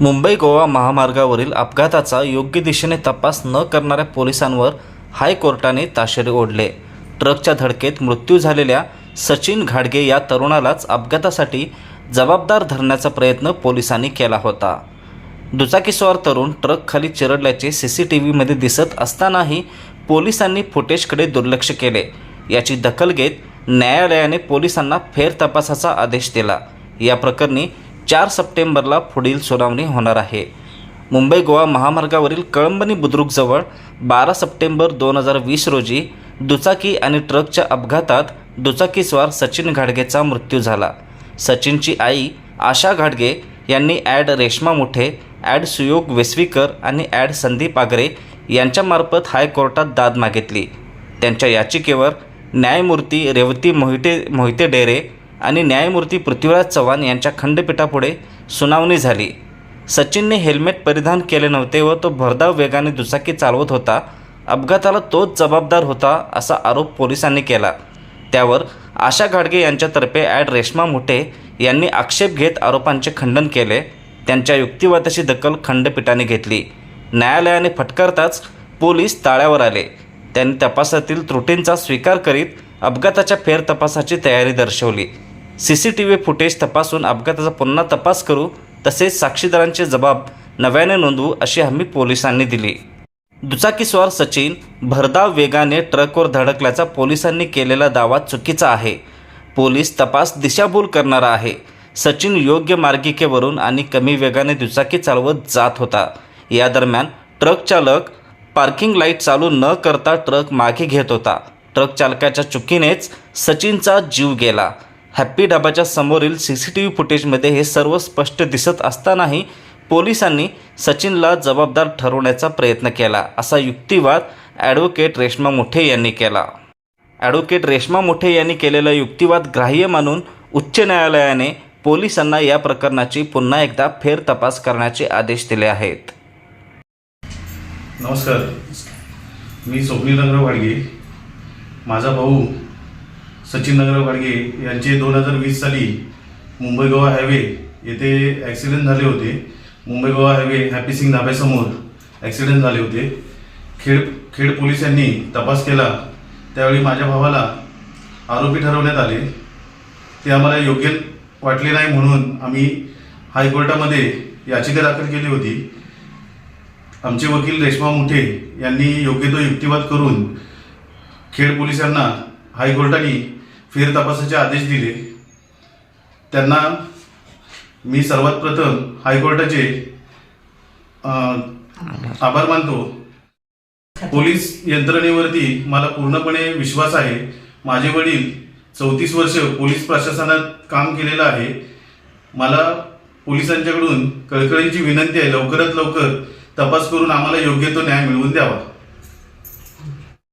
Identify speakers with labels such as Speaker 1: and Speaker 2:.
Speaker 1: मुंबई गोवा महामार्गावरील अपघाताचा योग्य दिशेने तपास न करणाऱ्या पोलिसांवर हायकोर्टाने ताशेरे ओढले. ट्रकच्या धडकेत मृत्यू झालेल्या सचिन घाडगे या तरुणालाच अपघातासाठी जबाबदार धरण्याचा प्रयत्न पोलिसांनी केला होता. दुचाकीस्वार तरुण ट्रकखाली चिरडल्याचे सी सी टी व्हीमध्ये दिसत असतानाही पोलिसांनी फुटेजकडे दुर्लक्ष केले. याची दखल घेत न्यायालयाने पोलिसांना फेर तपासाचा आदेश दिला. या प्रकरणी चार सप्टेंबरला पुढील सुनावणी होणार आहे. मुंबई गोवा महामार्गावरील कळंबणी बुद्रुकजवळ बारा सप्टेंबर दोन हजार वीस रोजी दुचाकी आणि ट्रकच्या अपघातात दुचाकीस्वार सचिन घाडगेचा मृत्यू झाला. सचिनची आई आशा घाडगे यांनी ॲड रेश्मा मुठे ॲड सुयोग वेसवीकर आणि ॲड संदीप आगरे यांच्यामार्फत हायकोर्टात दाद मागितली. त्यांच्या याचिकेवर न्यायमूर्ती रेवती मोहिते मोहिते डेरे आणि न्यायमूर्ती पृथ्वीराज चव्हाण यांच्या खंडपीठापुढे सुनावणी झाली. सचिनने हेल्मेट परिधान केले नव्हते व तो भरधाव वेगाने दुचाकी चालवत होता. अपघाताला तोच जबाबदार होता असा आरोप पोलिसांनी केला. त्यावर आशा घाडगे यांच्यातर्फे ॲड रेश्मा मुठे यांनी आक्षेप घेत आरोपांचे खंडन केले. त्यांच्या युक्तिवादाची दखल खंडपीठाने घेतली. न्यायालयाने फटकारताच पोलीस ताळ्यावर आले. त्यांनी तपासातील त्रुटींचा स्वीकार करीत अपघाताच्या फेर तपासाची तयारी दर्शवली. C C T V footage तपासून अपघाताचा पुन्हा तपास करू तसेच साक्षीदारांचे जबाब नव्याने नोंदवू अशी हमी पोलिसांनी दिली. दुचाकीस्वार सचिन भरधाव वेगाने ट्रकवर धडकल्याचा पोलिसांनी केलेला दावा चुकीचा आहे. पोलीस तपास दिशाभूल करणारा आहे. सचिन योग्य मार्गिकेवरून आणि कमी वेगाने दुचाकी चालवत जात होता. या दरम्यान ट्रक चालक पार्किंग लाइट चालू न करता ट्रक मागे घेत होता. ट्रक चालकाच्या चुकीनेच सचिनचा जीव गेला. हॅप्पी डाबाच्या समोरील सी सी टी व्ही फुटेजमध्ये हे सर्व स्पष्ट दिसत असतानाही पोलिसांनी सचिनला जबाबदार ठरवण्याचा प्रयत्न केला असा युक्तिवाद ॲडव्होकेट रेश्मा मोठे यांनी केला. ॲडव्होकेट रेश्मा मोठे यांनी केलेला युक्तिवाद ग्राह्य मानून उच्च न्यायालयाने पोलिसांना या प्रकरणाची पुन्हा एकदा फेर तपास करण्याचे आदेश दिले आहेत.
Speaker 2: नमस्कार. मी स्वप्नील नगराव माझा भाऊ सचिन नगर गाडगे यांचे दोन हजार वीस साली मुंबई गोवा हायवे येथे ॲक्सिडेंट झाले होते. मुंबई गोवा हायवे हॅपी सिंग धाब्यासमोर ॲक्सिडेंट झाले होते. खेड खेड पोलिसांनी तपास केला. त्यावेळी माझ्या भावाला आरोपी ठरवण्यात आले. ते आम्हाला योग्य वाटले नाही म्हणून आम्ही हायकोर्टामध्ये याचिका दाखल केली होती. आमचे वकील रेश्मा मुठे यांनी योग्य तो युक्तिवाद करून खेड पोलिसांना हायकोर्टाने फेर तपासाचे आदेश दिले. त्यांना मी सर्वात प्रथम हायकोर्टाचे आभार मानतो. पोलीस यंत्रणेवरती मला पूर्णपणे विश्वास आहे. माझे वडील चौतीस वर्ष पोलीस प्रशासनात काम केलेलं आहे. मला पोलिसांच्याकडून कळकळीची विनंती आहे लवकरात लवकर तपास करून आम्हाला योग्य तो न्याय मिळवून द्यावा.